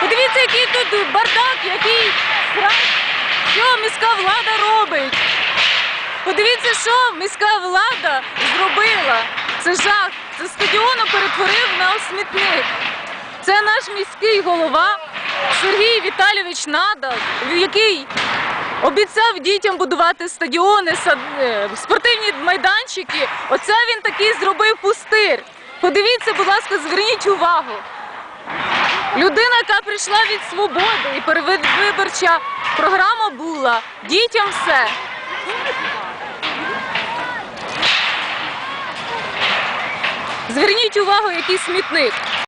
Подивіться, який тут бардак, який страх, що міська влада робить. Подивіться, що міська влада зробила. Це жах. Це стадіону перетворив на смітник. Це наш міський голова. Сергій Віталійович Надал, який обіцяв дітям будувати стадіони, е, спортивні майданчики. Оце він такий зробив пустир. Подивіться, будь ласка, зверніть увагу. Людина, яка прийшла від свободи і передвиборча програма була дітям все. Зверніть увагу, який смітник.